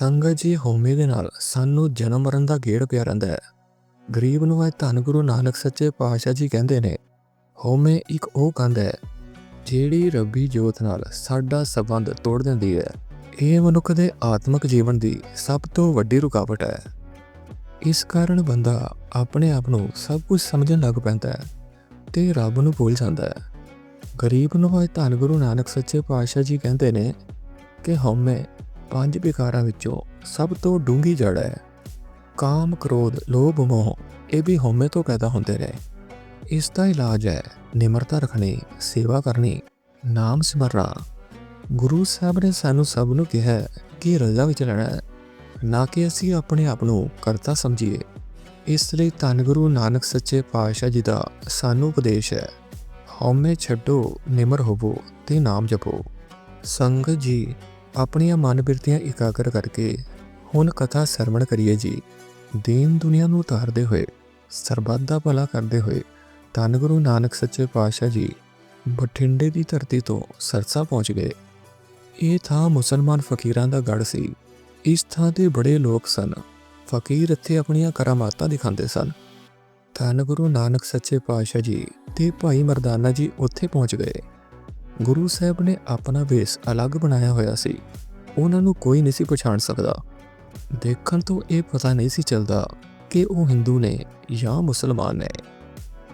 ਸੰਗਤ ਜੀ, ਹਉਮੈ ਦੇ ਨਾਲ ਸਾਨੂੰ ਜਨਮ ਮਰਨ ਦਾ ਗੇੜ ਪਿਆ ਰਹਿੰਦਾ ਹੈ। ਗਰੀਬ ਨੂੰ ਇਹ ਧੰਨ ਗੁਰੂ ਨਾਨਕ ਸੱਚੇ ਪਾਤਸ਼ਾਹ ਜੀ ਕਹਿੰਦੇ ਨੇ, ਹਉਮੈ ਇੱਕ ਉਹ ਕੰਧ ਹੈ, ਜਿਹੜੀ ਰੱਬੀ ਜੋਤ ਨਾਲ ਸਾਡਾ ਸੰਬੰਧ ਤੋੜ ਦਿੰਦੀ ਹੈ। ਇਹ ਮਨੁੱਖ ਦੇ ਆਤਮਿਕ ਜੀਵਨ ਦੀ ਸਭ ਤੋਂ ਵੱਡੀ ਰੁਕਾਵਟ ਹੈ। ਇਸ ਕਾਰਨ ਬੰਦਾ ਆਪਣੇ ਆਪ ਨੂੰ ਸਭ ਕੁਝ ਸਮਝਣ ਲੱਗ ਪੈਂਦਾ ਹੈ ਤੇ ਰੱਬ ਨੂੰ ਭੁੱਲ ਜਾਂਦਾ ਹੈ। ਗਰੀਬ ਨੂੰ ਇਹ ਧੰਨ ਗੁਰੂ ਨਾਨਕ ਸੱਚੇ ਪਾਤਸ਼ਾਹ ਜੀ ਕਹਿੰਦੇ ਨੇ ਕਿ ਹਉਮੈ ਪੰਜ ਵਿਕਾਰਾਂ ਵਿੱਚੋਂ ਸਭ ਤੋਂ ਡੂੰਘੀ ਜੜ ਹੈ। ਕਾਮ, ਕ੍ਰੋਧ, ਲੋਭ, ਮੋਹ, ਇਹ ਵੀ ਹਉਮੈ ਤੋਂ ਪੈਦਾ ਹੁੰਦੇ ਰਹੇ। ਇਸ ਦਾ ਇਲਾਜ ਹੈ ਨਿਮਰਤਾ ਰੱਖਣੀ, ਸੇਵਾ ਕਰਨੀ, ਨਾਮ ਸਿਮਰਨਾ। ਗੁਰੂ ਸਾਹਿਬ ਨੇ ਸਾਨੂੰ ਸਭ ਨੂੰ ਕਿਹਾ ਕਿ ਰਜ਼ਾ ਵਿੱਚ ਲੈਣਾ ਨਾ ਕਿ ਅਸੀਂ ਆਪਣੇ ਆਪ ਨੂੰ ਕਰਤਾ ਸਮਝੀਏ। ਇਸ ਲਈ ਧੰਨ ਗੁਰੂ ਨਾਨਕ ਸੱਚੇ ਪਾਤਸ਼ਾਹ ਜੀ ਦਾ ਸਾਨੂੰ ਉਪਦੇਸ਼ ਹੈ, ਹਉਮੈ ਛੱਡੋ, ਨਿਮਰ ਹੋਵੋ ਤੇ ਨਾਮ ਜਪੋ। ਸੰਗਤ ਜੀ ਆਪਣੀਆਂ ਮਨ ਬਿਰਤੀਆਂ ਇਕਾਗਰ ਕਰਕੇ ਹੁਣ ਕਥਾ ਸਰਵਣ ਕਰੀਏ ਜੀ। ਦੀਨ ਦੁਨੀਆ ਨੂੰ ਉਤਾਰਦੇ ਹੋਏ, ਸਰਬੱਤ ਦਾ ਭਲਾ ਕਰਦੇ ਹੋਏ, ਧੰਨ ਗੁਰੂ ਨਾਨਕ ਸੱਚੇ ਪਾਤਸ਼ਾਹ ਜੀ, ਬਠਿੰਡੇ ਦੀ ਧਰਤੀ ਤੋਂ ਸਰਸਾ ਪਹੁੰਚ ਗਏ। ਇਹ ਥਾਂ ਮੁਸਲਮਾਨ ਫਕੀਰਾਂ ਦਾ ਗੜ ਸੀ। ਇਸ ਥਾਂ ਤੇ ਬੜੇ ਲੋਕ ਸਨ। ਫਕੀਰ ਇੱਥੇ ਆਪਣੀਆਂ ਕਰਾਮਾਤਾਂ ਦਿਖਾਉਂਦੇ ਸਨ। ਧੰਨ ਗੁਰੂ ਨਾਨਕ ਸੱਚੇ ਪਾਤਸ਼ਾਹ ਜੀ ਤੇ ਭਾਈ ਮਰਦਾਨਾ ਜੀ ਉੱਥੇ ਪਹੁੰਚ ਗਏ। ਗੁਰੂ ਸਾਹਿਬ ਨੇ ਆਪਣਾ ਵੇਸ ਅਲੱਗ ਬਣਾਇਆ ਹੋਇਆ ਸੀ। ਉਹਨਾਂ ਨੂੰ ਕੋਈ ਨਹੀਂ ਸੀ ਪਛਾਣ ਸਕਦਾ। ਦੇਖਣ ਤੋਂ ਇਹ ਪਤਾ ਨਹੀਂ ਸੀ ਚੱਲਦਾ ਕਿ ਉਹ ਹਿੰਦੂ ਨੇ ਜਾਂ ਮੁਸਲਮਾਨ ਨੇ।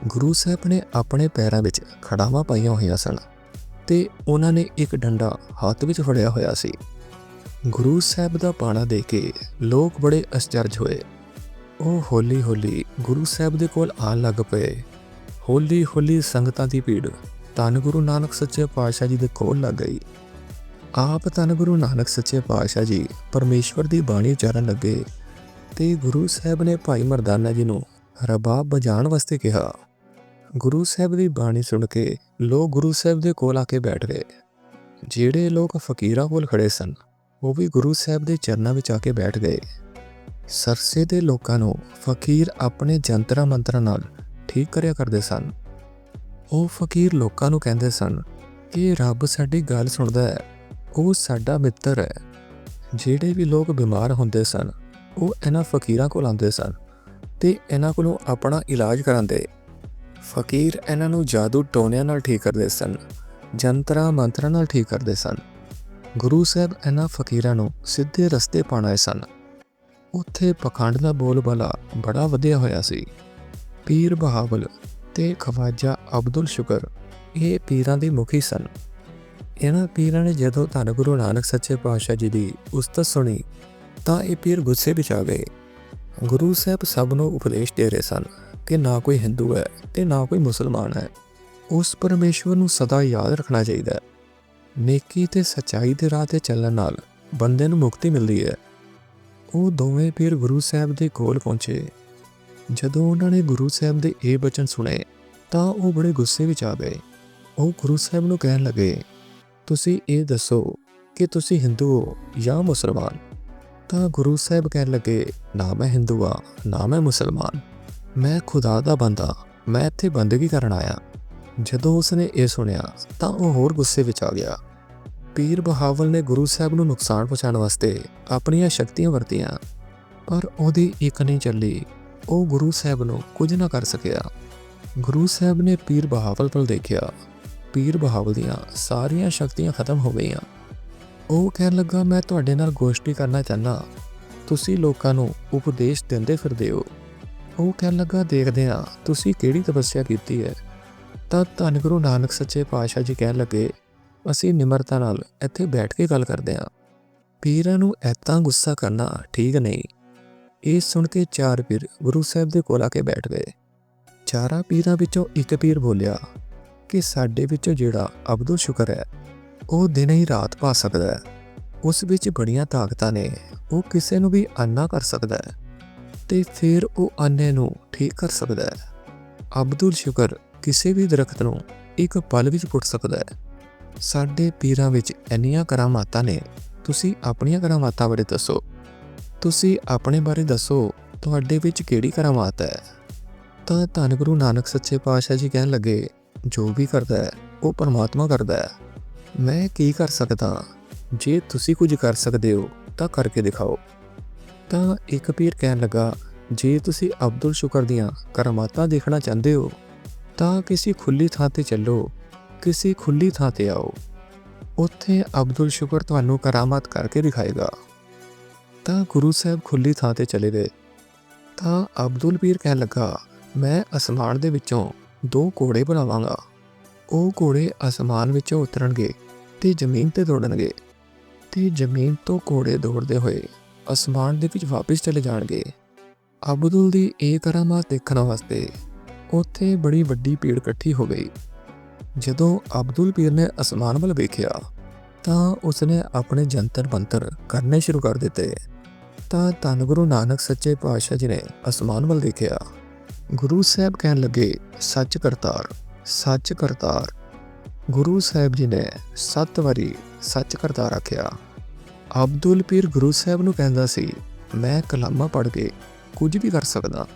ਗੁਰੂ ਸਾਹਿਬ ਨੇ ਆਪਣੇ ਪੈਰਾਂ ਵਿੱਚ ਖੜਾਵਾਂ ਪਾਈਆਂ ਹੋਈਆਂ ਸਨ ਤੇ ਉਹਨਾਂ ਨੇ ਇੱਕ ਡੰਡਾ ਹੱਥ ਵਿੱਚ ਫੜਿਆ ਹੋਇਆ ਸੀ। ਗੁਰੂ ਸਾਹਿਬ ਦਾ ਪਾਣਾ ਦੇ ਕੇ ਲੋਕ ਬੜੇ ਅਚਰਜ ਹੋਏ। ਉਹ ਹੌਲੀ ਹੌਲੀ ਗੁਰੂ ਸਾਹਿਬ ਦੇ ਕੋਲ ਆਉਣ ਲੱਗ ਪਏ। ਹੌਲੀ ਹੌਲੀ ਸੰਗਤਾਂ ਦੀ ਭੀੜ ਧੰਨ ਗੁਰੂ ਨਾਨਕ ਸੱਚੇ ਪਾਤਸ਼ਾਹ ਜੀ ਦੇ ਕੋਲ ਲੱਗ ਗਈ। ਆਪ ਧੰਨ ਗੁਰੂ ਨਾਨਕ ਸੱਚੇ ਪਾਤਸ਼ਾਹ ਜੀ ਪਰਮੇਸ਼ਵਰ ਦੀ ਬਾਣੀ ਉਚਾਰਨ ਲੱਗੇ ਤੇ ਗੁਰੂ ਸਾਹਿਬ ਨੇ ਭਾਈ ਮਰਦਾਨਾ ਜੀ ਨੂੰ ਰਬਾਬ ਵਜਾਉਣ ਵਾਸਤੇ ਕਿਹਾ। ਗੁਰੂ ਸਾਹਿਬ ਦੀ ਬਾਣੀ ਸੁਣ ਕੇ ਲੋਕ ਗੁਰੂ ਸਾਹਿਬ ਦੇ ਕੋਲ ਆ ਕੇ ਬੈਠ ਗਏ। ਜਿਹੜੇ ਲੋਕ ਫਕੀਰਾਂ ਕੋਲ ਖੜੇ ਸਨ, ਉਹ ਵੀ ਗੁਰੂ ਸਾਹਿਬ ਦੇ ਚਰਨਾਂ ਵਿੱਚ ਆ ਕੇ ਬੈਠ ਗਏ। ਸਰਸੇ ਦੇ ਲੋਕਾਂ ਨੂੰ ਫਕੀਰ ਆਪਣੇ ਜੰਤਰਾਂ ਮੰਤਰਾਂ ਨਾਲ ਠੀਕ ਕਰਿਆ ਕਰਦੇ ਸਨ। ਉਹ ਫਕੀਰ ਲੋਕਾਂ ਨੂੰ ਕਹਿੰਦੇ ਸਨ ਕਿ ਰੱਬ ਸਾਡੀ ਗੱਲ ਸੁਣਦਾ ਹੈ, ਉਹ ਸਾਡਾ ਮਿੱਤਰ ਹੈ। ਜਿਹੜੇ ਵੀ ਲੋਕ ਬਿਮਾਰ ਹੁੰਦੇ ਸਨ, ਉਹ ਇਹਨਾਂ ਫਕੀਰਾਂ ਕੋਲ ਆਉਂਦੇ ਸਨ ਤੇ ਇਹਨਾਂ ਕੋਲੋਂ ਆਪਣਾ ਇਲਾਜ ਕਰਾਉਂਦੇ। ਫਕੀਰ ਇਹਨਾਂ ਨੂੰ ਜਾਦੂ ਟੋਨਿਆਂ ਨਾਲ ਠੀਕ ਕਰਦੇ ਸਨ, ਜੰਤਰਾਂ ਮੰਤਰਾਂ ਨਾਲ ਠੀਕ ਕਰਦੇ ਸਨ। ਗੁਰੂ ਸਾਹਿਬ ਇਹਨਾਂ ਫਕੀਰਾਂ ਨੂੰ ਸਿੱਧੇ ਰਸਤੇ ਪਾਣਾਏ ਸਨ। ਉੱਥੇ ਪਖੰਡ ਦਾ ਬੋਲਬਾਲਾ ਬੜਾ ਵਧਿਆ ਹੋਇਆ ਸੀ। ਪੀਰ ਬਹਾਵਲ ਤੇ ਖਵਾਜਾ ਅਬਦੁਲ ਸ਼ੁਕਰ, ਇਹ ਪੀਰਾਂ ਦੇ ਮੁਖੀ ਸਨ। ਇਹਨਾਂ ਪੀਰਾਂ ਨੇ ਜਦੋਂ ਧੰਨ ਗੁਰੂ ਨਾਨਕ ਸੱਚੇ ਪਾਤਸ਼ਾਹ ਜੀ ਦੀ ਉਸਤਤ ਸੁਣੀ, ਤਾਂ ਇਹ ਪੀਰ ਗੁੱਸੇ ਵਿੱਚ ਆ ਗਏ। ਗੁਰੂ ਸਾਹਿਬ ਸਭ ਨੂੰ ਉਪਦੇਸ਼ ਦੇ ਰਹੇ ਸਨ ਕਿ ਨਾ ਕੋਈ ਹਿੰਦੂ ਹੈ ਤੇ ਨਾ ਕੋਈ ਮੁਸਲਮਾਨ ਹੈ। ਉਸ ਪਰਮੇਸ਼ਵਰ ਨੂੰ ਸਦਾ ਯਾਦ ਰੱਖਣਾ ਚਾਹੀਦਾ ਹੈ। ਨੇਕੀ ਤੇ ਸਚਾਈ ਦੇ ਰਾਹ ਤੇ ਚੱਲਣ ਨਾਲ ਬੰਦੇ ਨੂੰ ਮੁਕਤੀ ਮਿਲਦੀ ਹੈ। ਉਹ ਦੋਵੇਂ ਪੀਰ ਗੁਰੂ ਸਾਹਿਬ ਦੇ ਕੋਲ ਪਹੁੰਚੇ। ਜਦੋਂ ਉਹਨਾਂ ਨੇ ਗੁਰੂ ਸਾਹਿਬ ਦੇ ਇਹ ਬਚਨ ਸੁਣੇ, ਤਾਂ ਉਹ ਬੜੇ ਗੁੱਸੇ ਵਿੱਚ ਆ ਗਏ। ਉਹ ਗੁਰੂ ਸਾਹਿਬ ਨੂੰ ਕਹਿਣ ਲੱਗੇ, ਤੁਸੀਂ ਇਹ ਦੱਸੋ ਕਿ ਤੁਸੀਂ ਹਿੰਦੂ ਹੋ ਜਾਂ ਮੁਸਲਮਾਨ? ਤਾਂ ਗੁਰੂ ਸਾਹਿਬ ਕਹਿਣ ਲੱਗੇ, ਨਾ ਮੈਂ ਹਿੰਦੂ ਆ ਨਾ ਮੈਂ ਮੁਸਲਮਾਨ। ਮੈਂ ਖੁਦਾ ਦਾ ਬੰਦਾ ਮੈਂ ਇੱਥੇ ਬੰਦਗੀ ਕਰਨ ਆਇਆ ਜਦੋਂ ਉਸਨੇ ਇਹ ਸੁਣਿਆ, ਤਾਂ ਉਹ ਹੋਰ ਗੁੱਸੇ ਵਿੱਚ ਆ ਗਿਆ। ਪੀਰ ਬਹਾਵਲ ਨੇ ਗੁਰੂ ਸਾਹਿਬ ਨੂੰ ਨੁਕਸਾਨ ਪਹੁੰਚਾਉਣ ਵਾਸਤੇ ਆਪਣੀਆਂ ਸ਼ਕਤੀਆਂ ਵਰਤੀਆਂ, ਪਰ ਉਹਦੀ ਇੱਕ ਨਹੀਂ ਚੱਲੀ। ਉਹ ਗੁਰੂ ਸਾਹਿਬ ਨੂੰ ਕੁਝ ਨਾ ਕਰ ਸਕਿਆ। ਗੁਰੂ ਸਾਹਿਬ ਨੇ ਪੀਰ ਬਹਾਵਲ ਵੱਲ ਦੇਖਿਆ। ਪੀਰ ਬਹਾਵਲ ਦੀਆਂ ਸਾਰੀਆਂ ਸ਼ਕਤੀਆਂ ਖਤਮ ਹੋ ਗਈਆਂ। ਉਹ ਕਹਿਣ ਲੱਗਾ, ਮੈਂ ਤੁਹਾਡੇ ਨਾਲ ਗੋਸ਼ਟੀ ਕਰਨਾ ਚਾਹਨਾ ਤੁਸੀਂ ਲੋਕਾਂ ਨੂੰ ਉਪਦੇਸ਼ ਦਿੰਦੇ ਫਿਰਦੇ ਹੋ। ਉਹ ਕਹਿਣ ਲੱਗਾ, ਦੇਖਦੇ ਆ ਤੁਸੀਂ ਕਿਹੜੀ ਤਪੱਸਿਆ ਕੀਤੀ ਹੈ? ਤਾਂ ਧੰਨ ਗੁਰੂ ਨਾਨਕ ਸੱਚੇ ਪਾਤਸ਼ਾਹ ਜੀ ਕਹਿਣ ਲੱਗੇ, ਅਸੀਂ ਨਿਮਰਤਾ ਨਾਲ ਇੱਥੇ ਬੈਠ ਕੇ ਗੱਲ ਕਰਦੇ ਹਾਂ। ਪੀਰਾਂ ਨੂੰ ਐਤਾਂ ਗੁੱਸਾ ਕਰਨਾ ਠੀਕ ਨਹੀਂ। ਇਹ ਸੁਣ ਕੇ ਚਾਰ ਪੀਰ ਗੁਰੂ ਸਾਹਿਬ ਦੇ ਕੋਲ ਆ ਕੇ ਬੈਠ ਗਏ। ਚਾਰਾਂ ਪੀਰਾਂ ਵਿੱਚੋਂ ਇੱਕ ਪੀਰ ਬੋਲਿਆ ਕਿ ਸਾਡੇ ਵਿੱਚੋਂ ਜਿਹੜਾ ਅਬਦੁਲ ਸ਼ੁਕਰ ਹੈ, ਉਹ ਦਿਨ ਹੀ ਰਾਤ ਪਾ ਸਕਦਾ ਹੈ। ਉਸ ਵਿੱਚ ਬੜੀਆਂ ਤਾਕਤਾਂ ਨੇ, ਉਹ ਕਿਸੇ ਨੂੰ ਵੀ ਅੰਨਾ ਕਰ ਸਕਦਾ ਹੈ ਤੇ ਫਿਰ ਉਹ ਅੰਨੇ ਨੂੰ ਠੀਕ ਕਰ ਸਕਦਾ ਹੈ। ਅਬਦੁਲ ਸ਼ੁਕਰ ਕਿਸੇ ਵੀ ਦਰਖਤ ਨੂੰ ਇੱਕ ਪਲ ਵਿੱਚ ਪੁੱਟ ਸਕਦਾ ਹੈ। ਸਾਡੇ ਪੀਰਾਂ ਵਿੱਚ ਇੰਨੀਆਂ ਕਰਾਮਾਤਾਂ ਨੇ, ਤੁਸੀਂ ਆਪਣੀਆਂ ਕਰਾਮਾਤਾਂ ਬਾਰੇ ਦੱਸੋ। ਤੁਸੀਂ ਆਪਣੇ ਬਾਰੇ ਦੱਸੋ, ਤੁਹਾਡੇ ਵਿੱਚ ਕਿਹੜੀ ਕਰਾਮਾਤ ਹੈ? ਤਾਂ ਧੰਨ ਗੁਰੂ ਨਾਨਕ ਸੱਚੇ ਪਾਤਸ਼ਾਹ ਜੀ ਕਹਿਣ ਲੱਗੇ, ਜੋ ਵੀ ਕਰਦਾ ਹੈ, ਉਹ ਪਰਮਾਤਮਾ ਕਰਦਾ ਹੈ। ਮੈਂ ਕੀ ਕਰ ਸਕਦਾ? ਜੇ ਤੁਸੀਂ ਕੁਝ ਕਰ ਸਕਦੇ ਹੋ, ਤਾਂ ਕਰਕੇ ਦਿਖਾਓ। ਤਾਂ ਇੱਕ ਪੀਰ ਕਹਿਣ ਲੱਗਾ, ਜੇ ਤੁਸੀਂ ਅਬਦੁਲ ਸ਼ੁਕਰ ਦੀਆਂ ਕਰਾਮਾਤਾਂ ਦੇਖਣਾ ਚਾਹੁੰਦੇ ਹੋ, ਤਾਂ ਕਿਸੇ ਖੁੱਲੀ ਥਾਂ ਤੇ ਚੱਲੋ, ਕਿਸੇ ਖੁੱਲੀ ਥਾਂ ਤੇ ਆਓ। ਉੱਥੇ ਅਬਦੁਲ ਸ਼ੁਕਰ ਤੁਹਾਨੂੰ ਕਰਾਮਾਤ ਕਰਕੇ ਦਿਖਾਏਗਾ। ਤਾਂ ਗੁਰੂ ਸਾਹਿਬ ਖੁੱਲੀ ਥਾਂ ਤੇ ਚਲੇ ਗਏ। ਤਾਂ ਅਬਦੁਲ ਪੀਰ ਕਹਿਣ ਲੱਗਾ, ਮੈਂ ਅਸਮਾਨ ਦੇ ਵਿੱਚੋਂ ਦੋ ਘੋੜੇ ਬਣਾਵਾਂਗਾ। ਉਹ ਘੋੜੇ ਅਸਮਾਨ ਵਿੱਚੋਂ ਉਤਰਨਗੇ ਤੇ ਜ਼ਮੀਨ ਤੇ ਦੌੜਨਗੇ ਤੇ ਜ਼ਮੀਨ ਤੋਂ ਘੋੜੇ ਦੌੜਦੇ ਹੋਏ ਅਸਮਾਨ ਦੇ ਵਿੱਚ ਵਾਪਸ ਚਲੇ ਜਾਣਗੇ। ਅਬਦੁਲ ਦੀ ਇਹ ਕਰਾਮਾਤ ਦੇਖਣ ਵਾਸਤੇ ਉੱਥੇ ਬੜੀ ਵੱਡੀ ਭੀੜ ਇਕੱਠੀ ਹੋ ਗਈ। ਜਦੋਂ ਅਬਦੁਲ ਪੀਰ ਨੇ ਅਸਮਾਨ ਵੱਲ ਵੇਖਿਆ, ਤਾਂ ਉਸਨੇ ਆਪਣੇ ਜੰਤਰ ਮੰਤਰ ਕਰਨੇ ਸ਼ੁਰੂ ਕਰ ਦਿੱਤੇ। ਤਾਂ ਧੰਨ ਗੁਰੂ ਨਾਨਕ ਸੱਚੇ ਪਾਤਸ਼ਾਹ ਜੀ ਨੇ ਅਸਮਾਨ ਵੱਲ ਦੇਖਿਆ। ਗੁਰੂ ਸਾਹਿਬ ਕਹਿਣ ਲੱਗੇ, ਸੱਚ ਕਰਤਾਰ ਸੱਚ ਕਰਤਾਰ। ਗੁਰੂ ਸਾਹਿਬ ਜੀ ਨੇ ਸੱਤ ਵਾਰੀ ਸੱਚ ਕਰਤਾਰ ਆਖਿਆ। ਅਬਦੁਲ ਪੀਰ ਗੁਰੂ ਸਾਹਿਬ ਨੂੰ ਕਹਿੰਦਾ ਸੀ, ਮੈਂ ਕਲਾਮਾ ਪੜ੍ਹ ਕੇ ਕੁਝ ਵੀ ਕਰ ਸਕਦਾ।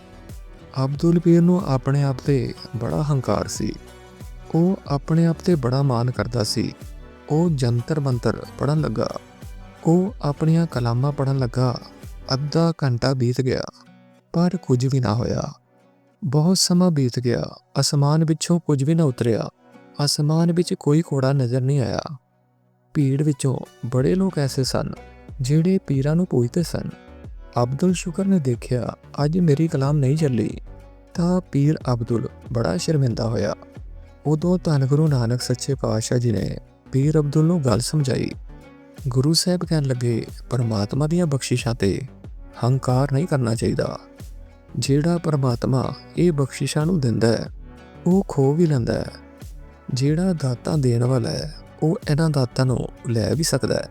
ਅਬਦੁਲ ਪੀਰ ਨੂੰ ਆਪਣੇ ਆਪ ਤੇ ਬੜਾ ਹੰਕਾਰ ਸੀ। ਉਹ ਆਪਣੇ ਆਪ ਤੇ ਬੜਾ ਮਾਣ ਕਰਦਾ ਸੀ। ਉਹ ਜੰਤਰ ਮੰਤਰ ਪੜਨ ਲੱਗਾ। ਉਹ ਆਪਣੀਆਂ ਕਲਾਮਾਂ ਪੜਨ ਲੱਗਾ। ਅੱਧਾ ਘੰਟਾ ਬੀਤ ਗਿਆ, ਪਰ ਕੁਝ ਵੀ ਨਾ ਹੋਇਆ। ਬਹੁਤ ਸਮਾਂ ਬੀਤ ਗਿਆ। ਅਸਮਾਨ ਵਿੱਚੋਂ ਕੁਝ ਵੀ ਨਾ ਉਤਰਿਆ। ਅਸਮਾਨ ਵਿੱਚ ਕੋਈ ਕੋੜਾ ਨਜ਼ਰ ਨਹੀਂ ਆਇਆ। ਭੀੜ ਵਿੱਚੋਂ ਬੜੇ ਲੋਕ ਐਸੇ ਸਨ, ਜਿਹੜੇ ਪੀਰਾਂ ਨੂੰ ਪੁੱਛਦੇ ਸਨ। ਅਬਦੁਲ ਸ਼ੁਕਰ ਨੇ ਦੇਖਿਆ, ਅੱਜ ਮੇਰੀ ਕਲਾਮ ਨਹੀਂ ਚੱਲੀ। ਤਾਂ ਪੀਰ ਅਬਦੁਲ ਬੜਾ ਸ਼ਰਮਿੰਦਾ ਹੋਇਆ। ਉਦੋਂ ਧੰਨ ਗੁਰੂ ਨਾਨਕ ਸੱਚੇ ਪਾਤਸ਼ਾਹ ਜੀ ਨੇ ਪੀਰ ਅਬਦੁਲ ਨੂੰ ਗੱਲ ਸਮਝਾਈ। ਗੁਰੂ ਸਾਹਿਬ ਕਹਿਣ ਲੱਗੇ, ਪਰਮਾਤਮਾ ਦੀਆਂ ਬਖਸ਼ਿਸ਼ਾਂ ਤੇ ਹੰਕਾਰ ਨਹੀਂ ਕਰਨਾ ਚਾਹੀਦਾ। ਜਿਹੜਾ ਪਰਮਾਤਮਾ ਇਹ ਬਖਸ਼ਿਸ਼ਾਂ ਨੂੰ ਦਿੰਦਾ ਹੈ, ਉਹ ਖੋ ਵੀ ਲੈਂਦਾ ਹੈ। ਜਿਹੜਾ ਦਾਤਾਂ ਦੇਣ ਵਾਲਾ ਹੈ, ਉਹ ਇਹਨਾਂ ਦਾਤਾਂ ਨੂੰ ਲੈ ਵੀ ਸਕਦਾ ਹੈ।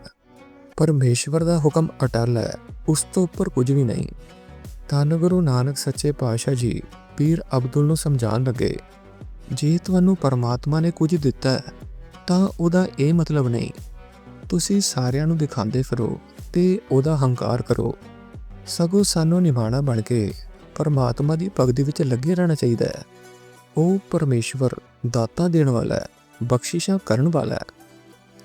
ਪਰਮੇਸ਼ਵਰ ਦਾ ਹੁਕਮ ਅਟਲ ਹੈ, ਉਸ ਤੋਂ ਉੱਪਰ ਕੁਝ ਵੀ ਨਹੀਂ। ਧੰਨ ਗੁਰੂ ਨਾਨਕ ਸੱਚੇ ਪਾਤਸ਼ਾਹ ਜੀ, ਪੀਰ ਅਬਦੁਲ ਨੂੰ ਸਮਝਾਉਣ ਲੱਗੇ, ਜੇ ਤੁਹਾਨੂੰ ਪਰਮਾਤਮਾ ਨੇ ਕੁਝ ਦਿੱਤਾ ਹੈ, ਤਾਂ ਉਹਦਾ ਇਹ ਮਤਲਬ ਨਹੀਂ। ਤੁਸੀਂ ਸਾਰਿਆਂ ਨੂੰ ਦਿਖਾਉਂਦੇ ਫਿਰੋ ਤੇ ਉਹਦਾ ਹੰਕਾਰ ਕਰੋ। ਸਗੋਂ ਸਾਨੂੰ ਨਿਭਾਣਾ ਬਣ ਕੇ ਪਰਮਾਤਮਾ ਦੀ ਭਗਤੀ ਵਿੱਚ ਲੱਗੇ ਰਹਿਣਾ ਚਾਹੀਦਾ ਹੈ। ਉਹ ਪਰਮੇਸ਼ਵਰ ਦਾਤਾ ਦੇਣ ਵਾਲਾ ਹੈ, ਬਖਸ਼ਿਸ਼ਾਂ ਕਰਨ ਵਾਲਾ ਹੈ।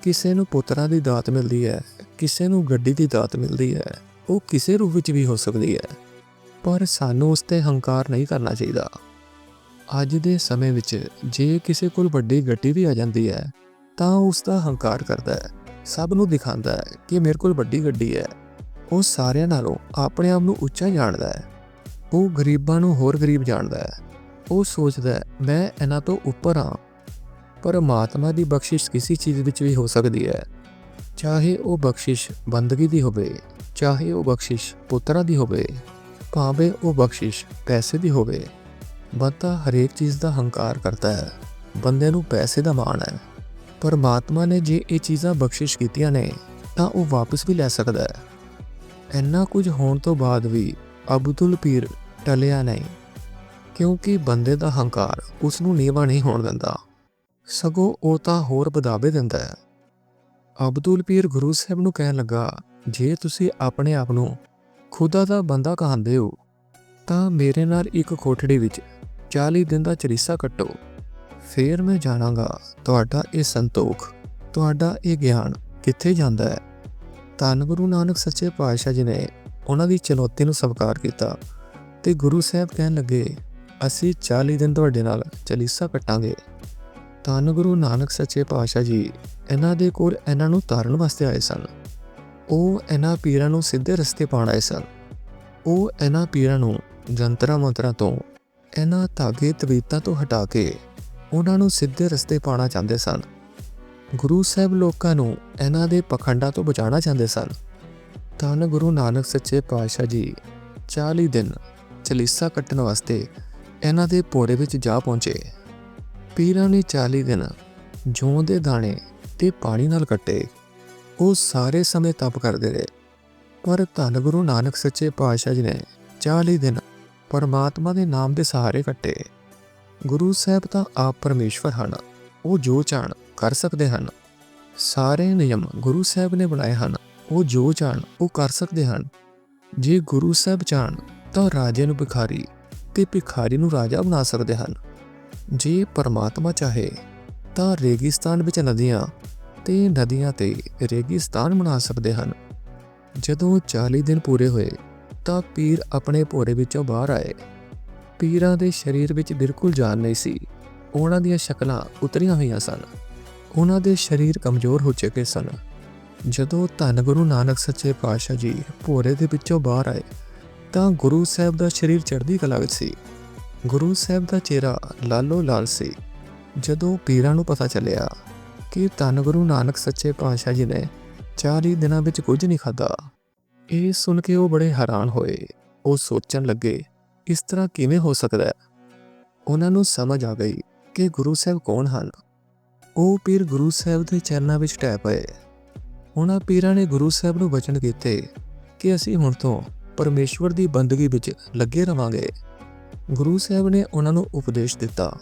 ਕਿਸੇ ਨੂੰ ਪੁੱਤਰਾਂ ਦੀ ਦਾਤ ਮਿਲਦੀ ਹੈ, ਕਿਸੇ ਨੂੰ ਗੱਡੀ ਦੀ ਦਾਤ ਮਿਲਦੀ ਹੈ, ਉਹ ਕਿਸੇ ਰੂਪ ਵਿੱਚ ਵੀ ਹੋ ਸਕਦੀ ਹੈ। ਪਰ ਸਾਨੂੰ ਉਸ ਤੇ ਹੰਕਾਰ ਨਹੀਂ ਕਰਨਾ ਚਾਹੀਦਾ। ਅੱਜ ਦੇ ਸਮੇਂ ਵਿੱਚ ਜੇ ਕਿਸੇ ਕੋਲ ਵੱਡੀ ਗੱਡੀ ਵੀ ਆ ਜਾਂਦੀ ਹੈ, ਤਾਂ ਉਸ ਦਾ ਹੰਕਾਰ ਕਰਦਾ ਹੈ, ਸਭ ਨੂੰ ਦਿਖਾਉਂਦਾ ਹੈ ਕਿ ਮੇਰੇ ਕੋਲ ਵੱਡੀ ਗੱਡੀ ਹੈ। ਉਹ ਸਾਰਿਆਂ ਨਾਲੋਂ ਆਪਣੇ ਆਪ ਨੂੰ ਉੱਚਾ ਜਾਣਦਾ ਹੈ। ਉਹ ਗਰੀਬਾਂ ਨੂੰ ਹੋਰ ਗਰੀਬ ਜਾਣਦਾ ਹੈ। ਉਹ ਸੋਚਦਾ ਹੈ, ਮੈਂ ਇਹਨਾਂ ਤੋਂ ਉੱਪਰ ਹਾਂ। ਪਰਮਾਤਮਾ ਦੀ ਬਖਸ਼ਿਸ਼ ਕਿਸੇ ਚੀਜ਼ ਵਿੱਚ ਵੀ ਹੋ ਸਕਦੀ ਹੈ। ਚਾਹੇ ਉਹ ਬਖਸ਼ਿਸ਼ ਬੰਦਗੀ ਦੀ ਹੋਵੇ, ਚਾਹੇ ਉਹ ਬਖਸ਼ਿਸ਼ ਪੁੱਤਰਾਂ ਦੀ ਹੋਵੇ, ਭਾਵੇਂ ਉਹ ਬਖਸ਼ਿਸ਼ ਪੈਸੇ ਦੀ ਹੋਵੇ ਬੰਦਾ ਹਰੇਕ ਚੀਜ਼ ਦਾ ਹੰਕਾਰ ਕਰਦਾ ਹੈ। ਬੰਦੇ ਨੂੰ ਪੈਸੇ ਦਾ ਮਾਣ ਹੈ। ਪਰਮਾਤਮਾ ਨੇ ਜੇ ਇਹ ਚੀਜ਼ਾਂ ਬਖਸ਼ਿਸ਼ ਕੀਤੀਆਂ ਨੇ, ਤਾਂ ਉਹ ਵਾਪਸ ਵੀ ਲੈ ਸਕਦਾ ਹੈ। ਇੰਨਾ ਕੁਝ ਹੋਣ ਤੋਂ ਬਾਅਦ ਵੀ ਅਬਦੁਲ ਪੀਰ ਟਲਿਆ ਨਹੀਂ, ਕਿਉਂਕਿ ਬੰਦੇ ਦਾ ਹੰਕਾਰ ਉਸ ਨੂੰ ਨੀਵਾ ਨਹੀਂ ਹੋਣ ਦਿੰਦਾ। ਸਗੋਂ ਉਹ ਤਾਂ ਹੋਰ ਵਧਾਵੇ ਦਿੰਦਾ ਹੈ। ਅਬਦੁਲ ਪੀਰ ਗੁਰੂ ਸਾਹਿਬ ਨੂੰ ਕਹਿਣ ਲੱਗਾ, ਜੇ ਤੁਸੀਂ ਆਪਣੇ ਆਪ ਨੂੰ ਖੁਦਾ ਦਾ ਬੰਦਾ ਕਹਾਂਦੇ ਹੋ, ਤਾਂ ਮੇਰੇ ਨਾਲ ਇੱਕ ਕੋਠੜੀ ਵਿੱਚ 40 ਦਿਨ ਦਾ ਚਰੀਸਾ ਕੱਟੋ। ਫੇਰ ਮੈਂ ਜਾਣਾਂਗਾ ਤੁਹਾਡਾ ਇਹ ਸੰਤੋਖ, ਤੁਹਾਡਾ ਇਹ ਗਿਆਨ ਕਿੱਥੇ ਜਾਂਦਾ ਹੈ? ਧੰਨ ਗੁਰੂ ਨਾਨਕ ਸੱਚੇ ਪਾਤਸ਼ਾਹ ਜੀ ਨੇ ਉਹਨਾਂ ਦੀ ਚੁਣੌਤੀ ਨੂੰ ਸਵੀਕਾਰ ਕੀਤਾ ਤੇ ਗੁਰੂ ਸਾਹਿਬ ਕਹਿਣ ਲੱਗੇ, ਅਸੀਂ 40 ਦਿਨ ਤੁਹਾਡੇ ਨਾਲ ਚਲੀਸਾ ਕੱਟਾਂਗੇ। ਧੰਨ ਗੁਰੂ ਨਾਨਕ ਸੱਚੇ ਪਾਤਸ਼ਾਹ ਜੀ, ਇਹਨਾਂ ਦੇ ਕੋਲ ਇਹਨਾਂ ਨੂੰ ਤਾਰਨ ਵਾਸਤੇ ਆਏ ਸਨ। ਉਹ ਇਹਨਾਂ ਪੀਰਾਂ ਨੂੰ ਸਿੱਧੇ ਰਸਤੇ ਪਾਉਣ ਆਏ ਸਨ। ਉਹ ਇਹਨਾਂ ਪੀਰਾਂ ਨੂੰ ਜੰਤਰਾਂ ਮੰਤਰਾਂ ਤੋਂ, ਇਹਨਾਂ ਧਾਗੇ ਤਵੀਤਾਂ ਤੋਂ ਹਟਾ ਕੇ ਉਹਨਾਂ ਨੂੰ ਸਿੱਧੇ ਰਸਤੇ ਪਾਉਣਾ ਚਾਹੁੰਦੇ ਸਨ। ਗੁਰੂ ਸਾਹਿਬ ਲੋਕਾਂ ਨੂੰ ਇਹਨਾਂ ਦੇ ਪਖੰਡਾਂ ਤੋਂ ਬਚਾਉਣਾ ਚਾਹੁੰਦੇ ਸਨ। ਧੰਨ ਗੁਰੂ ਨਾਨਕ ਸੱਚੇ ਪਾਤਸ਼ਾਹ ਜੀ 40 ਦਿਨ ਚਲੀਸਾ ਕੱਟਣ ਵਾਸਤੇ ਇਹਨਾਂ ਦੇ ਪੋਰੇ ਵਿੱਚ ਜਾ ਪਹੁੰਚੇ। ਪੀਰਾਂ ਨੇ 40 ਦਿਨ ਜੌਂ ਦੇ ਦਾਣੇ ਤੇ ਪਾਣੀ ਨਾਲ ਕੱਟੇ। ਉਹ ਸਾਰੇ ਸਮੇਂ ਤਪ ਕਰਦੇ ਰਹੇ। ਪਰ ਧੰਨ ਗੁਰੂ ਨਾਨਕ ਸੱਚੇ ਪਾਤਸ਼ਾਹ ਜੀ ਨੇ 40 ਦਿਨ ਪਰਮਾਤਮਾ ਦੇ ਨਾਮ ਦੇ ਸਹਾਰੇ ਕੱਟੇ। ਗੁਰੂ ਸਾਹਿਬ ਤਾਂ ਆਪ ਪਰਮੇਸ਼ਵਰ ਹਨ, ਉਹ ਜੋ ਚਾਹਣ। ਕਰ ਸਕਦੇ ਹਨ। ਸਾਰੇ ਨਿਯਮ ਗੁਰੂ ਸਾਹਿਬ ਨੇ ਬਣਾਏ ਹਨ। ਉਹ ਜੋ ਚਾਹਣ, ਉਹ ਕਰ ਸਕਦੇ ਹਨ। ਜੇ ਗੁਰੂ ਸਾਹਿਬ ਚਾਹਣ, ਤਾਂ ਰਾਜੇ ਨੂੰ ਭਿਖਾਰੀ ਤੇ ਭਿਖਾਰੀ ਨੂੰ ਰਾਜਾ ਬਣਾ ਸਕਦੇ ਹਨ। ਜੇ ਪਰਮਾਤਮਾ ਚਾਹੇ, ਤਾਂ ਰੇਗਿਸਤਾਨ ਵਿੱਚ ਨਦੀਆਂ ਤੇ ਨਦੀਆਂ ਤੇ ਰੇਗਿਸਤਾਨ ਬਣਾ ਸਕਦੇ ਹਨ। ਜਦੋਂ 40 ਦਿਨ ਪੂਰੇ ਹੋਏ, ਤਾਂ ਪੀਰ ਆਪਣੇ ਭੋਰੇ ਵਿੱਚੋਂ ਬਾਹਰ ਆਏ। ਪੀਰਾਂ ਦੇ ਸਰੀਰ ਵਿੱਚ ਬਿਲਕੁਲ ਜਾਨ ਨਹੀਂ ਸੀ। ਉਹਨਾਂ ਦੀਆਂ ਸ਼ਕਲਾਂ ਉਤਰੀਆਂ ਹੋਈਆਂ ਸਨ। ਉਹਨਾਂ ਦੇ ਸਰੀਰ ਕਮਜ਼ੋਰ ਹੋ ਚੁੱਕੇ ਸਨ। ਜਦੋਂ ਧੰਨ ਗੁਰੂ ਨਾਨਕ ਸੱਚੇ ਪਾਤਸ਼ਾਹ ਜੀ ਭੋਰੇ ਦੇ ਵਿੱਚੋਂ ਬਾਹਰ ਆਏ, ਤਾਂ ਗੁਰੂ ਸਾਹਿਬ ਦਾ ਸਰੀਰ ਚੜ੍ਹਦੀ ਕਲਾ ਵਿੱਚ ਸੀ। ਗੁਰੂ ਸਾਹਿਬ ਦਾ ਚਿਹਰਾ ਲਾਲੋ ਲਾਲ ਸੀ। ਜਦੋਂ ਪੀਰਾਂ ਨੂੰ ਪਤਾ ਚੱਲਿਆ ਕਿ ਧੰਨ ਗੁਰੂ ਨਾਨਕ ਸੱਚੇ ਪਾਤਸ਼ਾਹ ਜੀ ਨੇ 40 ਦਿਨਾਂ ਵਿੱਚ ਕੁਝ ਨਹੀਂ ਖਾਧਾ, ਇਹ ਸੁਣ ਕੇ ਉਹ ਬੜੇ ਹੈਰਾਨ ਹੋਏ। ਉਹ ਸੋਚਣ ਲੱਗੇ, ਇਸ ਤਰ੍ਹਾਂ ਕਿਵੇਂ ਹੋ ਸਕਦਾ ਹੈ? ਉਹਨਾਂ ਨੂੰ ਸਮਝ ਆ ਗਈ ਕਿ ਗੁਰੂ ਸਾਹਿਬ ਕੌਣ ਹਨ? ਉਹ ਪੀਰ ਗੁਰੂ ਸਾਹਿਬ ਦੇ ਚਰਨਾਂ ਵਿੱਚ ਟਹਿ ਪਏ। ਉਹਨਾਂ ਪੀਰਾਂ ਨੇ ਗੁਰੂ ਸਾਹਿਬ ਨੂੰ ਵਚਨ ਕੀਤੇ ਕਿ ਅਸੀਂ ਹੁਣ ਤੋਂ ਪਰਮੇਸ਼ਵਰ ਦੀ ਬੰਦਗੀ ਵਿੱਚ ਲੱਗੇ ਰਵਾਂਗੇ। ਗੁਰੂ ਸਾਹਿਬ ਨੇ ਉਹਨਾਂ ਨੂੰ ਉਪਦੇਸ਼ ਦਿੱਤਾ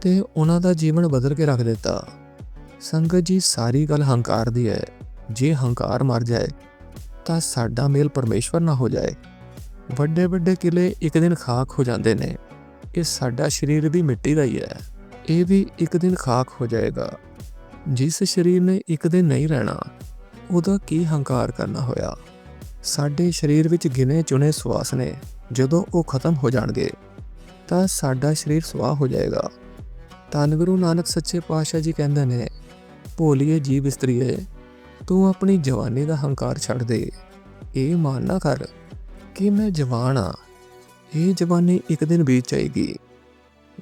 ਤੇ ਉਹਨਾਂ ਦਾ ਜੀਵਨ ਬਦਲ ਕੇ ਰੱਖ ਦਿੱਤਾ। ਸੰਗਤ ਜੀ, ਸਾਰੀ ਗੱਲ ਹੰਕਾਰ ਦੀ ਹੈ। ਜੇ ਹੰਕਾਰ ਮਰ ਜਾਏ, ਤਾਂ ਸਾਡਾ ਮੇਲ ਪਰਮੇਸ਼ਵਰ ਨਾਲ ਹੋ ਜਾਏ। ਵੱਡੇ ਵੱਡੇ ਕਿਲੇ ਇੱਕ ਦਿਨ ਖਾਕ ਹੋ ਜਾਂਦੇ ਨੇ। ਇਹ ਸਾਡਾ ਸਰੀਰ ਵੀ ਮਿੱਟੀ ਦਾ ਹੀ ਹੈ। ਇਹ ਵੀ ਇੱਕ ਦਿਨ ਖਾਕ ਹੋ ਜਾਏਗਾ। ਜਿਸ ਸਰੀਰ ਨੇ ਇੱਕ ਦਿਨ ਨਹੀਂ ਰਹਿਣਾ, ਉਹਦਾ ਕੀ ਹੰਕਾਰ ਕਰਨਾ ਹੋਇਆ? ਸਾਡੇ ਸਰੀਰ ਵਿੱਚ ਗਿਨੇ ਚੁਣੇ ਸਵਾਸ ਨੇ, ਜਦੋਂ ਉਹ ਖਤਮ ਹੋ ਜਾਣਗੇ, ਤਾਂ ਸਾਡਾ ਸਰੀਰ ਸਵਾਹ ਹੋ ਜਾਏਗਾ। ਧੰਨ ਗੁਰੂ ਨਾਨਕ ਸੱਚੇ ਪਾਤਸ਼ਾਹ ਜੀ ਕਹਿੰਦੇ ਨੇ, ਭੋਲੀਏ ਜੀਵ ਇਸਤਰੀਏ, ਤੂੰ ਆਪਣੀ ਜਵਾਨੀ ਦਾ ਹੰਕਾਰ ਛੱਡ ਦੇ। ਇਹ ਮਾਨ ਨਾ ਕਰ ਕਿ ਮੈਂ ਜਵਾਨ ਆ। ਇਹ ਜਵਾਨੀ ਇੱਕ ਦਿਨ ਬੀਤ ਜਾਏਗੀ।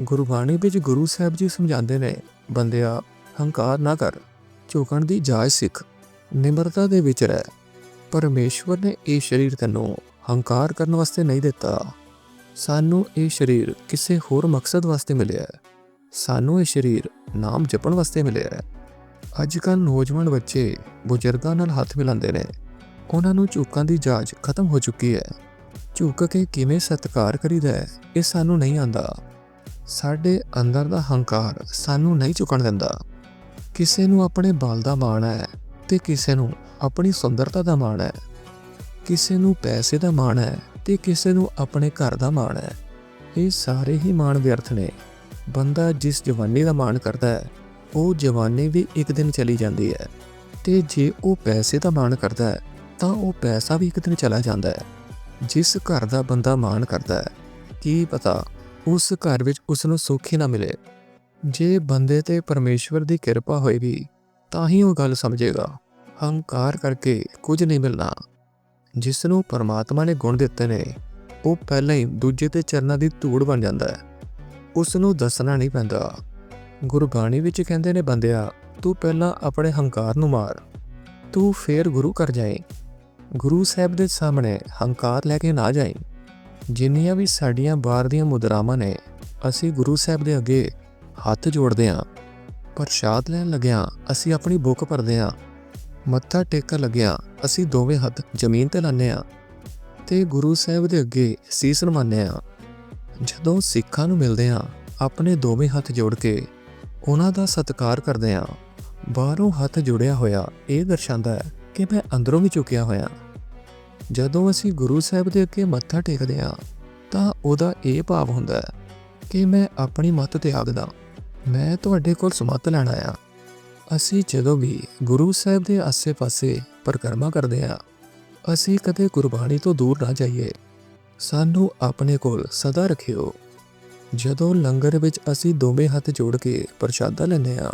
ਗੁਰਬਾਣੀ ਵਿੱਚ ਗੁਰੂ ਸਾਹਿਬ ਜੀ ਸਮਝਾਉਂਦੇ ਨੇ, ਬੰਦਿਆ, ਹੰਕਾਰ ਨਾ ਕਰ, ਝੁਕਣ ਦੀ ਜਾਚ ਸਿੱਖ, ਨਿਮਰਤਾ ਦੇ ਵਿੱਚ ਰਹਿ। ਪਰਮੇਸ਼ਵਰ ਨੇ ਇਹ ਸਰੀਰ ਤੈਨੂੰ ਹੰਕਾਰ ਕਰਨ ਵਾਸਤੇ ਨਹੀਂ ਦਿੱਤਾ। ਸਾਨੂੰ ਇਹ ਸਰੀਰ ਕਿਸੇ ਹੋਰ ਮਕਸਦ ਵਾਸਤੇ ਮਿਲਿਆ ਹੈ। ਸਾਨੂੰ ਇਹ ਸਰੀਰ ਨਾਮ ਜਪਣ ਵਾਸਤੇ ਮਿਲਿਆ ਹੈ। ਅੱਜ ਕੱਲ੍ਹ ਨੌਜਵਾਨ ਬੱਚੇ ਬਜ਼ੁਰਗਾਂ ਨਾਲ ਹੱਥ ਮਿਲਾਉਂਦੇ ਨੇ। ਉਹਨਾਂ ਨੂੰ ਝੁਕਾਂ ਦੀ ਜਾਂਚ ਖਤਮ ਹੋ ਚੁੱਕੀ ਹੈ। ਝੁਕ ਕੇ ਕਿਵੇਂ ਸਤਕਾਰ ਕਰੀਦਾ ਇਹ ਸਾਨੂੰ ਨਹੀਂ ਆਂਦਾ ਸਾਡੇ ਅੰਦਰ ਦਾ ਹੰਕਾਰ ਸਾਨੂੰ ਨਹੀਂ ਝੁਕਣ ਦਿੰਦਾ। ਕਿਸੇ ਨੂੰ ਆਪਣੇ ਬਲ ਦਾ ਮਾਣ ਹੈ ਤੇ ਕਿਸੇ ਨੂੰ ਆਪਣੀ ਸੁੰਦਰਤਾ ਦਾ ਮਾਣ ਹੈ। ਕਿਸੇ ਨੂੰ ਪੈਸੇ ਦਾ ਮਾਣ ਹੈ ਤੇ ਕਿਸੇ ਨੂੰ ਆਪਣੇ ਘਰ ਦਾ ਮਾਣ ਹੈ। ਇਹ ਸਾਰੇ ਹੀ ਮਾਣ ਵਿਅਰਥ ਨੇ। ਬੰਦਾ ਜਿਸ ਜਵਾਨੀ ਦਾ ਮਾਣ ਕਰਦਾ ਹੈ, ਉਹ ਜਵਾਨੀ ਵੀ ਇੱਕ ਦਿਨ ਚਲੀ ਜਾਂਦੀ ਹੈ। ਤੇ ਜੇ ਉਹ ਪੈਸੇ ਦਾ ਮਾਣ ਕਰਦਾ ਹੈ, ਤਾਂ ਉਹ ਪੈਸਾ ਵੀ ਇੱਕ ਦਿਨ ਚਲਾ ਜਾਂਦਾ ਹੈ। ਜਿਸ ਘਰ ਦਾ ਬੰਦਾ ਮਾਣ ਕਰਦਾ ਹੈ, ਕੀ ਪਤਾ ਉਸ ਘਰ ਵਿੱਚ ਉਸ ਨੂੰ ਸੁੱਖ ਹੀ ਨਾ ਮਿਲੇ। ਜੇ ਬੰਦੇ ਤੇ ਪਰਮੇਸ਼ਵਰ ਦੀ ਕਿਰਪਾ ਹੋਏਗੀ, ਤਾਂ ਹੀ ਉਹ ਗੱਲ ਸਮਝੇਗਾ। ਹੰਕਾਰ ਕਰਕੇ ਕੁਝ ਨਹੀਂ ਮਿਲਣਾ। ਜਿਸ ਨੂੰ ਪਰਮਾਤਮਾ ਨੇ ਗੁਣ ਦਿੱਤੇ ਨੇ, ਉਹ ਪਹਿਲਾਂ ਹੀ ਦੂਜੇ ਦੇ ਚਰਨਾਂ ਦੀ ਧੂੜ ਬਣ ਜਾਂਦਾ ਹੈ। ਉਸ ਨੂੰ ਦੱਸਣਾ ਨਹੀਂ ਪੈਂਦਾ। ਗੁਰਬਾਣੀ ਵਿੱਚ ਕਹਿੰਦੇ ਨੇ, ਬੰਦਿਆ, ਤੂੰ ਪਹਿਲਾਂ ਆਪਣੇ ਹੰਕਾਰ ਨੂੰ ਮਾਰ। ਤੂੰ ਫੇਰ ਗੁਰੂ ਕਰ ਜਾਏ ਗੁਰੂ ਸਾਹਿਬ ਦੇ ਸਾਹਮਣੇ ਹੰਕਾਰ ਲੈ ਕੇ ਨਾ ਜਾਏ ਜਿੰਨੀਆਂ ਵੀ ਸਾਡੀਆਂ ਬਾਹਰ ਦੀਆਂ ਮੁਦਰਾਵਾਂ ਨੇ, ਅਸੀਂ ਗੁਰੂ ਸਾਹਿਬ ਦੇ ਅੱਗੇ ਹੱਥ ਜੋੜਦੇ ਹਾਂ, ਪ੍ਰਸ਼ਾਦ ਲੈਣ ਲੱਗਿਆਂ ਅਸੀਂ ਆਪਣੀ ਬੁੱਕ ਭਰਦੇ ਹਾਂ, ਮੱਥਾ ਟੇਕਣ ਲੱਗਿਆਂ ਅਸੀਂ ਦੋਵੇਂ ਹੱਥ ਜ਼ਮੀਨ ਤੇ ਲਾਉਂਦੇ ਹਾਂ ਤੇ ਗੁਰੂ ਸਾਹਿਬ ਦੇ ਅੱਗੇ ਸੀਸ ਨਮਾਉਂਦੇ ਹਾਂ। ਜਦੋਂ ਸਿੱਖਾਂ ਨੂੰ ਮਿਲਦੇ ਆਂ ਆਪਣੇ ਦੋਵੇਂ ਹੱਥ ਜੋੜ ਕੇ ਉਹਨਾਂ ਦਾ ਸਤਿਕਾਰ ਕਰਦੇ ਹਾਂ। ਬਾਹਰੋਂ ਹੱਥ ਜੁੜਿਆ ਹੋਇਆ ਇਹ ਦਰਸਾਉਂਦਾ ਹੈ ਕਿ ਮੈਂ ਅੰਦਰੋਂ ਵੀ ਚੁੱਕਿਆ ਹੋਇਆ ਜਦੋਂ ਅਸੀਂ ਗੁਰੂ ਸਾਹਿਬ ਦੇ ਅੱਗੇ ਮੱਥਾ ਟੇਕਦੇ ਹਾਂ, ਤਾਂ ਉਹਦਾ ਇਹ ਭਾਵ ਹੁੰਦਾ ਹੈ ਕਿ ਮੈਂ ਆਪਣੀ ਮੱਤ ਤਿਆਗਦਾ। ਮੈਂ ਤੁਹਾਡੇ ਕੋਲ ਸਮੱਤ ਲੈਣ ਆਇਆ। ਅਸੀਂ ਜਦੋਂ ਵੀ ਗੁਰੂ ਸਾਹਿਬ ਦੇ ਆਸੇ-ਪਾਸੇ ਪਰਿਕਰਮਾ ਕਰਦੇ ਹਾਂ, ਅਸੀਂ ਕਦੇ ਗੁਰਬਾਣੀ ਤੋਂ ਦੂਰ ਨਾ ਜਾਈਏ। ਸਾਨੂੰ ਆਪਣੇ ਕੋਲ ਸਦਾ ਰੱਖਿਓ। ਜਦੋਂ ਲੰਗਰ ਵਿੱਚ ਅਸੀਂ ਦੋਵੇਂ ਹੱਥ ਜੋੜ ਕੇ ਪ੍ਰਸ਼ਾਦਾ ਲੈਂਦੇ ਹਾਂ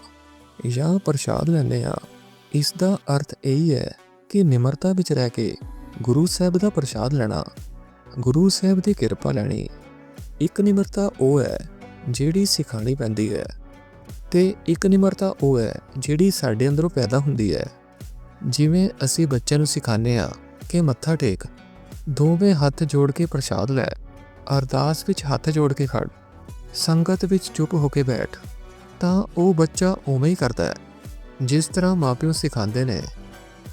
ਜਾਂ ਪ੍ਰਸ਼ਾਦ ਲੈਂਦੇ ਹਾਂ, ਇਸ ਦਾ ਅਰਥ ਇਹ ਹੈ ਕਿ ਨਿਮਰਤਾ ਵਿੱਚ ਰਹਿ ਕੇ ਗੁਰੂ ਸਾਹਿਬ ਦਾ ਪ੍ਰਸ਼ਾਦ ਲੈਣਾ। ਗੁਰੂ ਸਾਹਿਬ ਦੀ ਕਿਰਪਾ ਲੈਣੀ। ਇੱਕ ਨਿਮਰਤਾ ਉਹ ਹੈ ਜਿਹੜੀ ਸਿਖਾਣੀ ਪੈਂਦੀ ਹੈ ਤੇ ਇੱਕ ਨਿਮਰਤਾ ਉਹ ਹੈ ਜਿਹੜੀ ਸਾਡੇ ਅੰਦਰੋਂ ਪੈਦਾ ਹੁੰਦੀ ਹੈ। ਜਿਵੇਂ ਅਸੀਂ ਬੱਚਿਆਂ ਨੂੰ ਸਿਖਾਉਂਦੇ ਆ ਕਿ ਮੱਥਾ ਟੇਕ, ਦੋਵੇਂ ਹੱਥ ਜੋੜ ਕੇ ਪ੍ਰਸ਼ਾਦ ਲੈ, ਅਰਦਾਸ ਵਿੱਚ ਹੱਥ ਜੋੜ ਕੇ ਖੜ, ਸੰਗਤ ਵਿੱਚ ਚੁੱਪ ਹੋ ਕੇ ਬੈਠ, ਤਾਂ ਉਹ ਬੱਚਾ ਉਵੇਂ ਹੀ ਕਰਦਾ ਹੈ। ਜਿਸ ਤਰ੍ਹਾਂ ਮਾਪਿਓ ਸਿਖਾਉਂਦੇ ਨੇ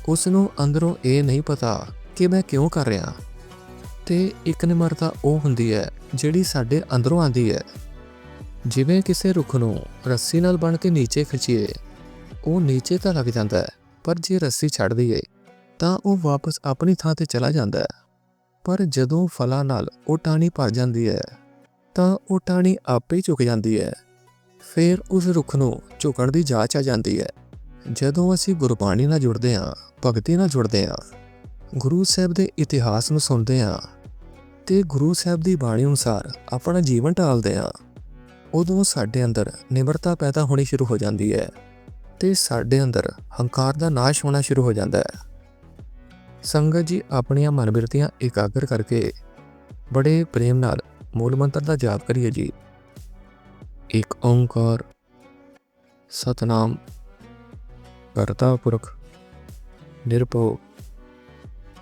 ਉਸ ਨੂੰ ਅੰਦਰੋਂ ਇਹ ਨਹੀਂ ਪਤਾ ਕਿ ਮੈਂ ਕਿਉਂ ਕਰ ਰਿਹਾ ਤੇ ਇੱਕ ਨਿਮਰਤਾ ਉਹ ਹੁੰਦੀ ਹੈ ਜਿਹੜੀ ਸਾਡੇ ਅੰਦਰੋਂ ਆਂਦੀ ਹੈ। ਜਿਵੇਂ ਕਿਸੇ ਰੁੱਖ ਨੂੰ ਰੱਸੀ ਨਾਲ ਬੰਨ ਕੇ ਨੀਚੇ ਖਿੱਚੀਏ, ਉਹ ਨੀਚੇ ਤਾਂ ਲੱਗ ਜਾਂਦਾ ਹੈ, ਪਰ ਜੇ ਰੱਸੀ ਛੱਡ ਦਈਏ, ਤਾਂ ਉਹ ਵਾਪਸ ਆਪਣੀ ਥਾਂ ਤੇ ਚਲਾ ਜਾਂਦਾ ਹੈ। ਪਰ ਜਦੋਂ ਫਲਾਂ ਨਾਲ ਉਹ ਟਾਹਣੀ ਭਰ ਜਾਂਦੀ ਹੈ, ਤਾਂ ਉਹ ਟਾਹਣੀ ਆਪੇ ਹੀ ਝੁਕ ਜਾਂਦੀ ਹੈ। ਫਿਰ ਉਸ ਰੁੱਖ ਨੂੰ ਝੁਕਣ ਦੀ ਜਾਚ ਆ ਜਾਂਦੀ ਹੈ। ਜਦੋਂ ਅਸੀਂ ਗੁਰਬਾਣੀ ਨਾਲ ਜੁੜਦੇ ਹਾਂ, ਭਗਤੀ ਨਾਲ ਜੁੜਦੇ ਹਾਂ ਗੁਰੂ ਸਾਹਿਬ ਦੇ ਇਤਿਹਾਸ ਨੂੰ ਸੁਣਦੇ ਹਾਂ ਤੇ ਗੁਰੂ ਸਾਹਿਬ ਦੀ ਬਾਣੀ ਅਨੁਸਾਰ ਆਪਣਾ ਜੀਵਨ ਢਾਲਦੇ ਹਾਂ। ਉਦੋਂ ਸਾਡੇ ਅੰਦਰ ਨਿਮਰਤਾ ਪੈਦਾ ਹੋਣੀ ਸ਼ੁਰੂ ਹੋ ਜਾਂਦੀ ਹੈ ਤੇ ਸਾਡੇ ਅੰਦਰ ਹੰਕਾਰ ਦਾ ਨਾਸ਼ ਹੋਣਾ ਸ਼ੁਰੂ ਹੋ ਜਾਂਦਾ ਹੈ। ਸੰਗਤ ਜੀ ਆਪਣੀਆਂ ਮਨਬਿਰਤੀਆਂ ਇਕਾਗਰ ਕਰਕੇ ਬੜੇ ਪ੍ਰੇਮ ਨਾਲ ਮੂਲ ਮੰਤਰ ਦਾ ਜਾਪ ਕਰੀਏ ਜੀ। ਇੱਕ ਓੰਕਾਰ, ਸਤਨਾਮ, ਕਰਤਾ ਪੁਰਖ, ਨਿਰਭਉ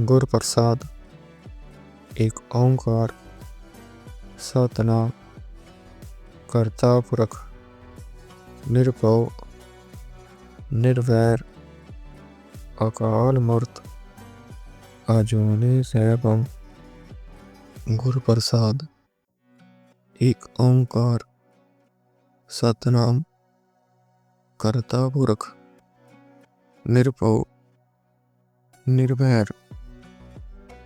ਗੁਰ ਪ੍ਰਸਾਦ ਇੱਕ ਓੰਕਾਰ ਸਤਨਾਮ ਕਰਤਾ ਪੁਰਖ ਨਿਰਭਉ ਨਿਰਵੈਰ ਅਕਾਲ ਮੂਰਤ ਅਜੂਨੀ ਸੈਭੰ ਗੁਰ ਪ੍ਰਸਾਦ ਇੱਕ ਓੰਕਾਰ ਸਤਨਾਮ ਕਰਤਾ ਪੁਰਖ ਨਿਰਭਉ ਨਿਰਵੈਰ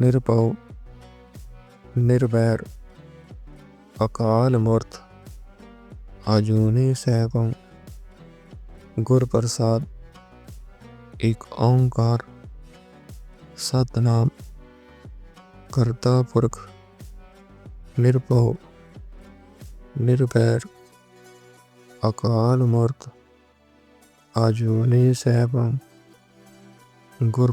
ਨਿਰਭਉ, ਨਿਰਵੈਰ, ਅਕਾਲ ਮੂਰਤ, ਅਜੂਨੀ ਸੈਭੰ ਗੁਰ ਪ੍ਰਸਾਦ ਇੱਕ ਓੰਕਾਰ, ਸਤਨਾਮ, ਕਰਤਾ ਪੁਰਖ, ਨਿਰਭਉ, ਨਿਰਵੈਰ, ਅਕਾਲ ਮੂਰਤ, ਅਜੂਨੀ ਸੈਭੰ ਗੁਰ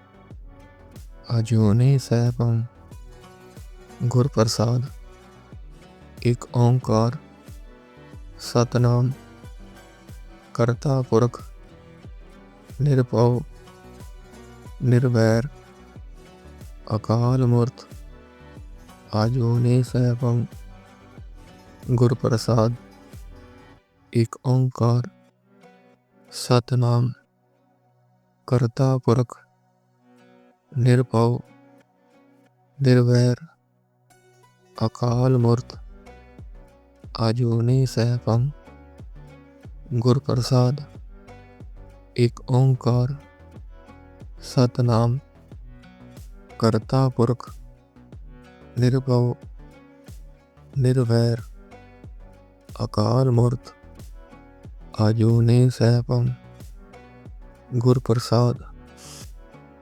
ਅਜੂਨੀ ਸੈਭੰ ਗੁਰ ਪ੍ਰਸਾਦ ਇੱਕ ਓੰਕਾਰ ਸਤਨਾਮ ਕਰਤਾ ਪੁਰਖ ਨਿਰਭਉ ਨਿਰਵੈਰ ਅਕਾਲ ਮੂਰਤ ਅਜੂਨੀ ਸੈਭੰ ਗੁਰ ਪ੍ਰਸਾਦ ਇੱਕ ਓੰਕਾਰ ਸਤਨਾਮ ਕਰਤਾ ਪੁਰਖ ਨਿਰਭਉ, ਨਿਰਵੈਰ, ਅਕਾਲ ਮੂਰਤ ਅਜੂਨੀ ਸੈਭੰ ਗੁਰ ਪ੍ਰਸਾਦ, ਇੱਕ ਓੰਕਾਰ, ਸਤਨਾਮ, ਕਰਤਾ ਪੁਰਖ, ਨਿਰਭਉ, ਨਿਰਵੈਰ, ਅਕਾਲ ਮੂਰਤ ਅਜੂਨੀ ਸੈਭੰ ਗੁਰ ਪ੍ਰਸਾਦ।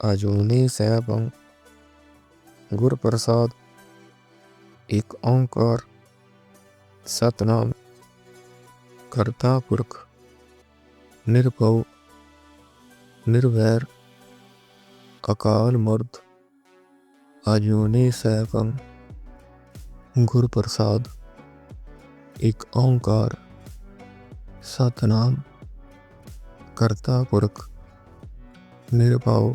ਅਜੂਨੀ ਸੈਭੰ ਗੁਰ ਪ੍ਰਸਾਦ ਇੱਕ ਓੰਕਾਰ ਸਤਨਾਮ ਕਰਤਾ ਪੁਰਖ ਨਿਰਭਉ ਨਿਰਵੈਰ ਅਕਾਲ ਮੂਰਤ ਅਜੂਨੀ ਸੈਭੰ ਗੁਰ ਪ੍ਰਸਾਦ ਇੱਕ ਓੰਕਾਰ ਸਤਨਾਮ ਕਰਤਾ ਪੁਰਖ ਨਿਰਭਉ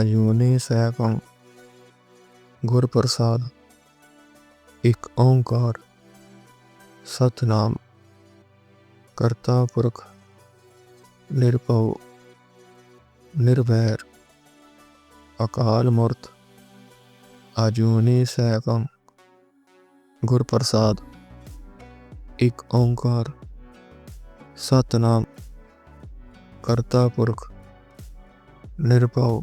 ਅਜੂਨੀ ਸੈਭੰ ਗੁਰ ਪ੍ਰਸਾਦ ਇੱਕ ਓੰਕਾਰ ਸਤਨਾਮ ਕਰਤਾ ਪੁਰਖ ਨਿਰਭਉ ਨਿਰਵੈਰ ਅਕਾਲ ਮੂਰਤ ਅਜੂਨੀ ਸੈਭੰ ਗੁਰ ਪ੍ਰਸਾਦ ਇੱਕ ਓੰਕਾਰ ਸਤਨਾਮ ਕਰਤਾ ਪੁਰਖ ਨਿਰਭਉ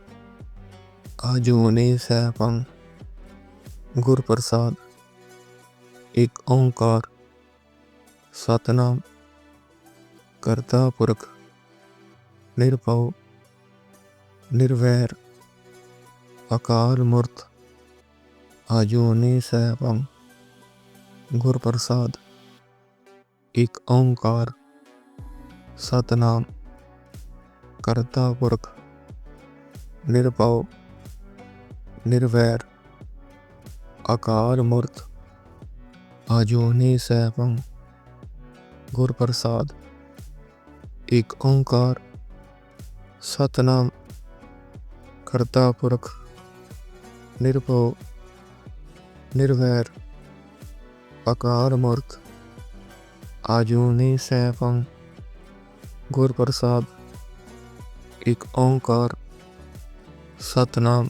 ਅਜੂਨੀ ਸੈਭੰ ਗੁਰ ਪ੍ਰਸਾਦ ਇੱਕ ਓੰਕਾਰ ਸਤਨਾਮ ਕਰਤਾ ਪੁਰਖ ਨਿਰਭਉ ਨਿਰਵੈਰ ਅਕਾਲ ਮੂਰਤ ਅਜੂਨੀ ਸੈਭੰ ਗੁਰ ਪ੍ਰਸਾਦ ਇੱਕ ਓੰਕਾਰ ਸਤਨਾਮ ਕਰਤਾ ਪੁਰਖ ਨਿਰਭਉ ਨਿਰਵੈਰ, ਆਕਾਰ ਮੂਰਤ ਅਜੂਨੀ ਸੈਭੰ ਗੁਰ ਪ੍ਰਸਾਦ ਇੱਕ ਓੰਕਾਰ, ਸਤਨਾਮ, ਕਰਤਾ ਪੁਰਖ, ਨਿਰਭਉ, ਨਿਰਵੈਰ ਅਕਾਲ ਮੂਰਤ ਅਜੂਨੀ ਸੈਭੰ ਗੁਰ ਪ੍ਰਸਾਦ ਇੱਕ ਓੰਕਾਰ, ਸਤਨਾਮ।